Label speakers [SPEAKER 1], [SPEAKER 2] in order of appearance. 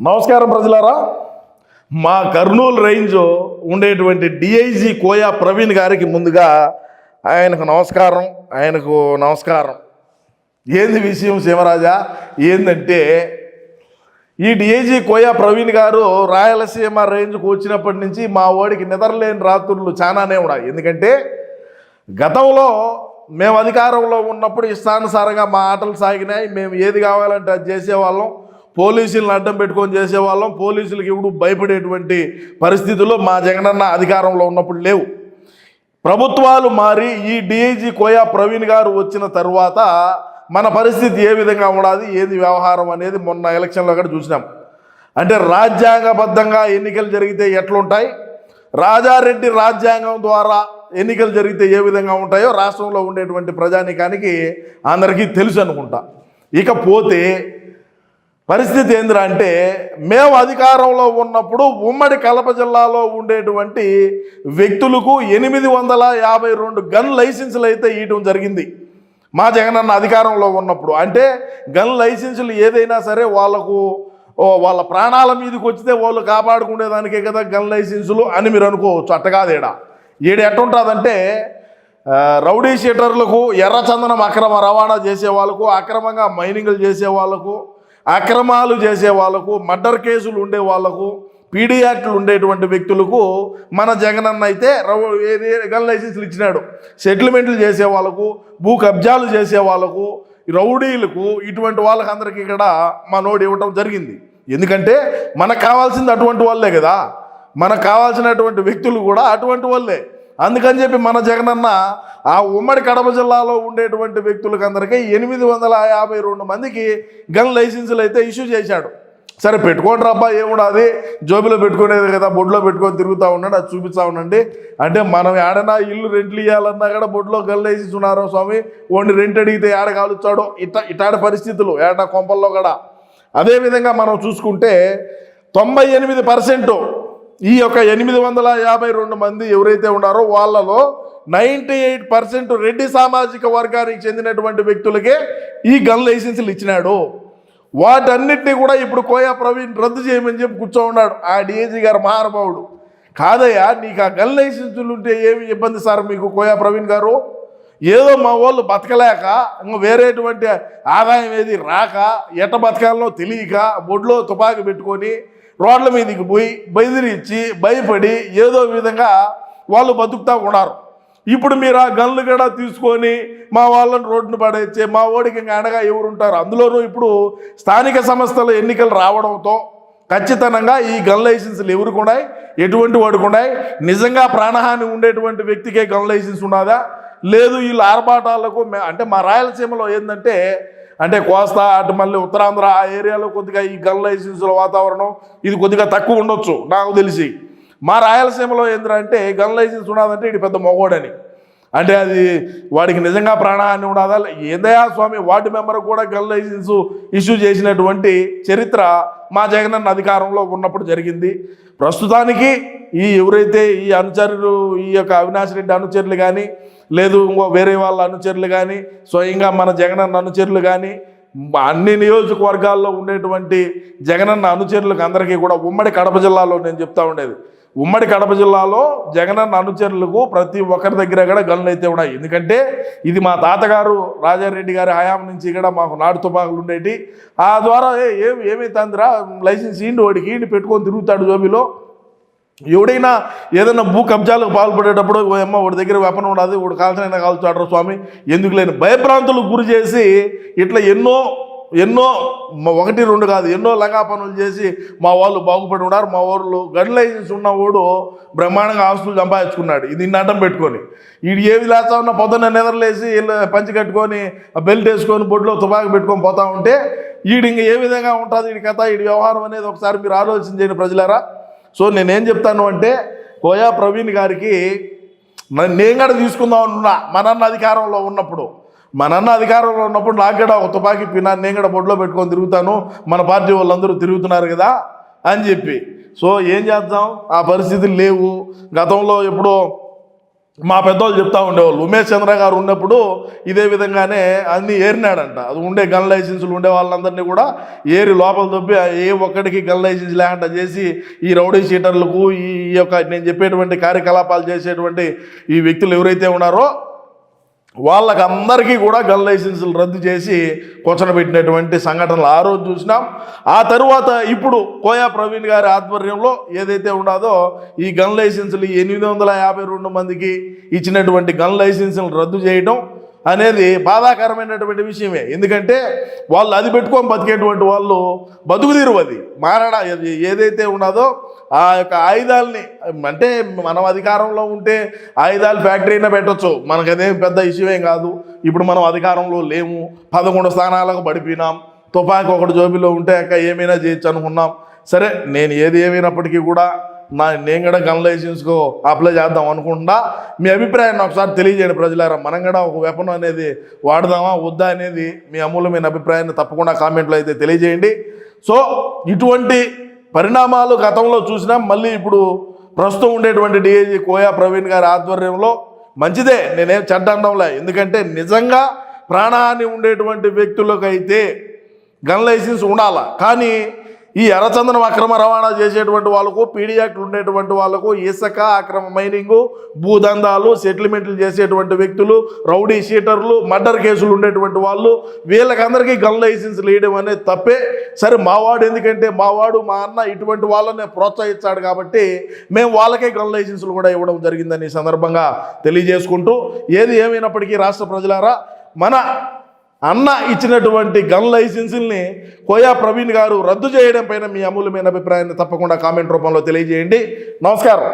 [SPEAKER 1] నమస్కారం ప్రజలారా. మా కర్నూలు రేంజ్ ఉండేటువంటి డిఐజీ కోయా ప్రవీణ్ గారికి ముందుగా ఆయనకు నమస్కారం ఆయనకు నమస్కారం. ఏంది విషయం శివరాజా? ఏందంటే ఈ డిఐజీ కోయా ప్రవీణ్ గారు రాయలసీమ రేంజ్కు వచ్చినప్పటి నుంచి మా వాడికి నిద్రలేని రాత్రులు చాలానే ఉన్నాయి. ఎందుకంటే గతంలో మేము అధికారంలో ఉన్నప్పుడు ఇష్టానుసారంగా మా ఆటలు సాగినాయి. మేము ఏది కావాలంటే అది చేసేవాళ్ళం. పోలీసులను అడ్డం పెట్టుకొని చేసేవాళ్ళం. పోలీసులకి ఇప్పుడు భయపడేటువంటి పరిస్థితుల్లో మా జగనన్న అధికారంలో ఉన్నప్పుడు లేవు. ప్రభుత్వాలు మారి ఈ డిఐజీ కోయా ప్రవీణ్ గారు వచ్చిన తర్వాత మన పరిస్థితి ఏ విధంగా ఉండాలి ఏది వ్యవహారం అనేది మొన్న ఎలక్షన్లో కూడా చూసినాం. అంటే రాజ్యాంగబద్ధంగా ఎన్నికలు జరిగితే ఎట్లుంటాయి? రాజారెడ్డి రాజ్యాంగం ద్వారా ఎన్నికలు జరిగితే ఏ విధంగా ఉంటాయో రాష్ట్రంలో ఉండేటువంటి ప్రజానికానికి అందరికీ తెలుసు అనుకుంటా. ఇకపోతే పరిస్థితి ఏందిరా అంటే మేము అధికారంలో ఉన్నప్పుడు ఉమ్మడి కడప జిల్లాలో ఉండేటువంటి వ్యక్తులకు ఎనిమిది వందల యాభై రెండు గన్ లైసెన్సులు అయితే ఇవ్వడం జరిగింది. మా జగనన్న అధికారంలో ఉన్నప్పుడు. అంటే గన్ లైసెన్సులు ఏదైనా సరే వాళ్ళకు వాళ్ళ ప్రాణాల మీదకి వచ్చితే వాళ్ళు కాపాడుకునేదానికే కదా గన్ లైసెన్సులు అని మీరు అనుకోవచ్చు. అట్టగాదేడా ఏడు ఈడ ఎట్టుంటుందంటే రౌడీ షీటర్లకు ఎర్రచందనం అక్రమ రవాణా చేసే వాళ్ళకు అక్రమంగా మైనింగ్లు చేసే వాళ్ళకు అక్రమాలు చేసే వాళ్ళకు మర్డర్ కేసులు ఉండే వాళ్ళకు పీడీ ఉండేటువంటి వ్యక్తులకు మన జగనన్న అయితే రౌ- గన్ లైసెన్స్లు ఇచ్చినాడు. సెటిల్మెంట్లు చేసే వాళ్ళకు భూ కబ్జాలు చేసే వాళ్ళకు రౌడీలకు ఇటువంటి వాళ్ళకి అందరికీ ఇక్కడ మనోడు ఇవ్వటం జరిగింది. ఎందుకంటే మనకు కావాల్సింది అటువంటి వాళ్ళే కదా. మనకు కావాల్సినటువంటి వ్యక్తులు కూడా అటువంటి వాళ్ళే. అందుకని చెప్పి మన జగనన్న ఆ ఉమ్మడి కడప జిల్లాలో ఉండేటువంటి వ్యక్తులకు అందరికీ ఎనిమిది వందల యాభై రెండు మందికి గన్ లైసెన్సులు అయితే ఇష్యూ చేశాడు. సరే పెట్టుకోండి రబ్బా ఏముండదు? జోబులో పెట్టుకునేది కదా బొడ్లో పెట్టుకొని తిరుగుతూ ఉన్నాడు అది చూపిస్తూ ఉండండి. అంటే మనం ఏడనా ఇల్లు రెంట్లు ఇవ్వాలన్నా కూడా బొడ్లో గన్ లైసెన్స్ స్వామి ఓన్లీ రెంట్ అడిగితే ఏడ కాలుచ్చాడో ఇట్ట ఇటాడి పరిస్థితులు ఏడ కొంపల్లో కూడా. అదేవిధంగా మనం చూసుకుంటే తొంభై ఎనిమిది పర్సెంట్ ఈ యొక్క ఎనిమిది వందల యాభై రెండు మంది ఎవరైతే ఉన్నారో వాళ్ళలో నైంటీ ఎయిట్ పర్సెంట్ రెడ్డి సామాజిక వర్గానికి చెందినటువంటి వ్యక్తులకే ఈ గన్ లైసెన్సులు ఇచ్చినాడు. వాటన్నిటినీ కూడా ఇప్పుడు కోయా ప్రవీణ్ రద్దు చేయమని చెప్పి కూర్చో ఉన్నాడు. ఆ డిఏజీ గారు మహానుభావుడు. కాదయ్యా నీకు ఆ గన్ లైసెన్సులు ఉంటే ఏమి ఇబ్బంది సార్ మీకు కోయా ప్రవీణ్ గారు? ఏదో మా వాళ్ళు బతకలేక ఇంకా వేరేటువంటి ఆదాయం ఏది రాక ఎట్ట బతకాలనో తెలియక బొడ్లో తుపాకీ పెట్టుకొని రోడ్ల మీదకి పోయి బెదిరించి భయపడి ఏదో విధంగా వాళ్ళు బతుకుతూ ఉన్నారు. ఇప్పుడు మీరు ఆ గన్లు కూడా తీసుకొని మా వాళ్ళని రోడ్డును పడేచ్చే మా ఓడికి ఇంకా అండగా ఎవరు ఉంటారు? అందులోనూ ఇప్పుడు స్థానిక సంస్థల ఎన్నికలు రావడంతో ఖచ్చితంగా ఈ గన్ లైసెన్సులు ఎవరికి ఉన్నాయి? ఎటువంటి వాడికి ఉన్నాయి? నిజంగా ప్రాణహాని ఉండేటువంటి వ్యక్తికే గన్ లైసెన్స్ ఉన్నదా? లేదు వీళ్ళు ఆర్భాటాలకు అంటే మా రాయలసీమలో ఏంటంటే అంటే కోస్తా అటు మళ్ళీ ఉత్తరాంధ్ర ఆ ఏరియాలో కొద్దిగా ఈ గన్ లైసెన్సుల వాతావరణం ఇది కొద్దిగా తక్కువ ఉండొచ్చు నాకు తెలిసి. మా రాయలసీమలో ఏంటంటే గన్ లైసెన్స్ ఉన్నదంటే ఇది పెద్ద మొగోడని. అంటే అది వాడికి నిజంగా ప్రాణహాని ఉండదా? ఏందయా స్వామి వార్డు మెంబర్ కూడా గన్ లైసెన్స్ ఇష్యూ చేసినటువంటి చరిత్ర మా జగనన్న అధికారంలో ఉన్నప్పుడు జరిగింది. ప్రస్తుతానికి ఈ ఎవరైతే ఈ అనుచరులు ఈ యొక్క అవినాష్ రెడ్డి అనుచరులు కానీ లేదు ఇంకో వేరే వాళ్ళ అనుచరులు కానీ స్వయంగా మన జగనన్న అనుచరులు కానీ అన్ని నియోజకవర్గాల్లో ఉండేటువంటి జగనన్న అనుచరులకు అందరికీ కూడా ఉమ్మడి కడప జిల్లాలో నేను చెప్తా ఉండేది ఉమ్మడి కడప జిల్లాలో జగనన్న అనుచరులకు ప్రతి ఒక్కరి దగ్గర కూడా గనులు అయితే ఉన్నాయి. ఎందుకంటే ఇది మా తాతగారు రాజారెడ్డి గారి హయాం నుంచి కూడా మాకు నాటు తుపాకులు ఉండేటి. ఆ ద్వారా ఏ ఏమి ఏమైతుందిరా లైసెన్స్ ఇండి వాడికి ఇండి పెట్టుకొని తిరుగుతాడు జోబిలో. ఎవడైనా ఏదైనా భూ కబ్జాలకు పాల్పడేటప్పుడు ఓ అమ్మ వాడి దగ్గర వెపన ఉండదు వాడు కాల్చనైనా కాల్చాడరు స్వామి ఎందుకు లేని భయభ్రాంతులకు గురి చేసి ఇట్లా ఎన్నో ఎన్నో ఒకటి రెండు కాదు ఎన్నో లంగా పనులు చేసి మా వాళ్ళు బాగుపడి ఉన్నారు మా ఊళ్ళు గన్ లైసెన్స్ ఉన్నవాడు బ్రహ్మాండంగా ఆస్తులు సంపాదించుకున్నాడు. ఇది ఇన్ని అడ్డం పెట్టుకొని. వీడు ఏది లేస్తా ఉన్న పొద్దున్న నిద్రలేసి పంచి కట్టుకొని ఆ బెల్ట్ వేసుకొని బొడ్లో తుపాకు పెట్టుకొని పోతా ఉంటే వీడు ఇంక ఏ విధంగా ఉంటుంది? వీడి కథ వీడి వ్యవహారం అనేది ఒకసారి మీరు ఆలోచన చేయండి ప్రజలారా. సో నేనేం చెప్తాను అంటే కోయా ప్రవీణ్ గారికి నేను కూడా తీసుకుందాం అనుకున్నా మనన్న అధికారంలో ఉన్నప్పుడు. మనన్న అధికారంలో ఉన్నప్పుడు నాకు కూడా ఒక తుపాకీ పిన్నా నేను కూడా బొడ్లో పెట్టుకొని తిరుగుతాను మన పార్టీ వాళ్ళందరూ తిరుగుతున్నారు కదా అని చెప్పి. సో ఏం చేద్దాం? ఆ పరిస్థితులు లేవు. గతంలో ఎప్పుడో మా పెద్దవాళ్ళు చెప్తా ఉండేవాళ్ళు. ఉమేష్ చంద్ర గారు ఉన్నప్పుడు ఇదే విధంగానే అన్ని ఏరినాడంట. అది ఉండే గన్ లైసెన్సులు ఉండే వాళ్ళందరినీ కూడా ఏరి లోపల తప్పి ఏ ఒక్కడికి గన్ లైసెన్స్ లేకుండా చేసి ఈ రౌడీ షీటర్లకు ఈ యొక్క నేను చెప్పేటువంటి కార్యకలాపాలు చేసేటువంటి ఈ వ్యక్తులు ఎవరైతే ఉన్నారో వాళ్ళకందరికీ కూడా గన్ లైసెన్సులు రద్దు చేసి పెట్టినటువంటి సంఘటనలు ఆ రోజు చూసినాం. ఆ తరువాత ఇప్పుడు కోయా ప్రవీణ్ గారి ఆధ్వర్యంలో ఏదైతే ఉన్నదో ఈ గన్ లైసెన్సులు ఎనిమిది వందల యాభై రెండు మందికి ఇచ్చినటువంటి గన్ లైసెన్సులు రద్దు చేయడం అనేది బాధాకరమైనటువంటి విషయమే. ఎందుకంటే వాళ్ళు అది పెట్టుకొని బతికేటువంటి వాళ్ళు బతుకుదీరు అది. మారడా ఏదైతే ఉన్నదో ఆ యొక్క ఆయుధాలని అంటే మనం అధికారంలో ఉంటే ఆయుధాలు ఫ్యాక్టరీనే పెట్టొచ్చు. మనకు అదేం పెద్ద ఇష్యూ ఏం కాదు. ఇప్పుడు మనం అధికారంలో లేము. పదకొండు స్థానాలకు పడిపోయినాం. తుపాకి ఒకటి జోబిలో ఉంటే అక్క ఏమైనా చేయొచ్చు అనుకున్నాం. సరే నేను ఏది ఏమైనప్పటికీ కూడా నా నేను కూడా గన్ లైసెన్స్కు అప్లై చేద్దాం అనుకుంటా మీ అభిప్రాయాన్ని ఒకసారి తెలియజేయండి ప్రజలారా. మనం కూడా ఒక వెపన్ అనేది వాడదామా? వద్దా అనేది మీ అమూల్యమైన అభిప్రాయాన్ని తప్పకుండా కామెంట్లో అయితే తెలియజేయండి. సో ఇటువంటి పరిణామాలు గతంలో చూసినాం మళ్ళీ ఇప్పుడు ప్రస్తుతం ఉండేటువంటి డిఐజీ కోయా ప్రవీణ్ గారి ఆధ్వర్యంలో మంచిదే నేనేం చెడ్డ అనడంలే ఎందుకంటే నిజంగా ప్రాణహాని ఉండేటువంటి వ్యక్తులకైతే గన్ లైసెన్స్ ఉండాల? కానీ ఈ ఎర్రచందనం అక్రమ రవాణా చేసేటువంటి వాళ్ళకు పీడియాక్లు ఉండేటువంటి వాళ్ళకు ఇసుక అక్రమ మైనింగు భూదందాలు సెటిల్మెంట్లు చేసేటువంటి వ్యక్తులు రౌడీ షీటర్లు మర్డర్ కేసులు ఉండేటువంటి వాళ్ళు వీళ్ళకందరికీ గన్ లైసెన్స్ లేయడం అనేది తప్పే. సరే మావాడు ఎందుకంటే మావాడు మా అన్న ఇటువంటి వాళ్ళని ప్రోత్సహించాడు కాబట్టి మేము వాళ్ళకే గన్ లైసెన్సులు కూడా ఇవ్వడం జరిగిందని సందర్భంగా తెలియజేసుకుంటూ ఏది ఏమైనప్పటికీ రాష్ట్ర ప్రజలారా మన అన్న ఇచ్చినటువంటి గన్ లైసెన్సుల్ని కోయా ప్రవీణ్ గారు రద్దు చేయడం పైన మీ అమూల్యమైన అభిప్రాయాన్ని తప్పకుండా కామెంట్ రూపంలో తెలియజేయండి. నమస్కారం.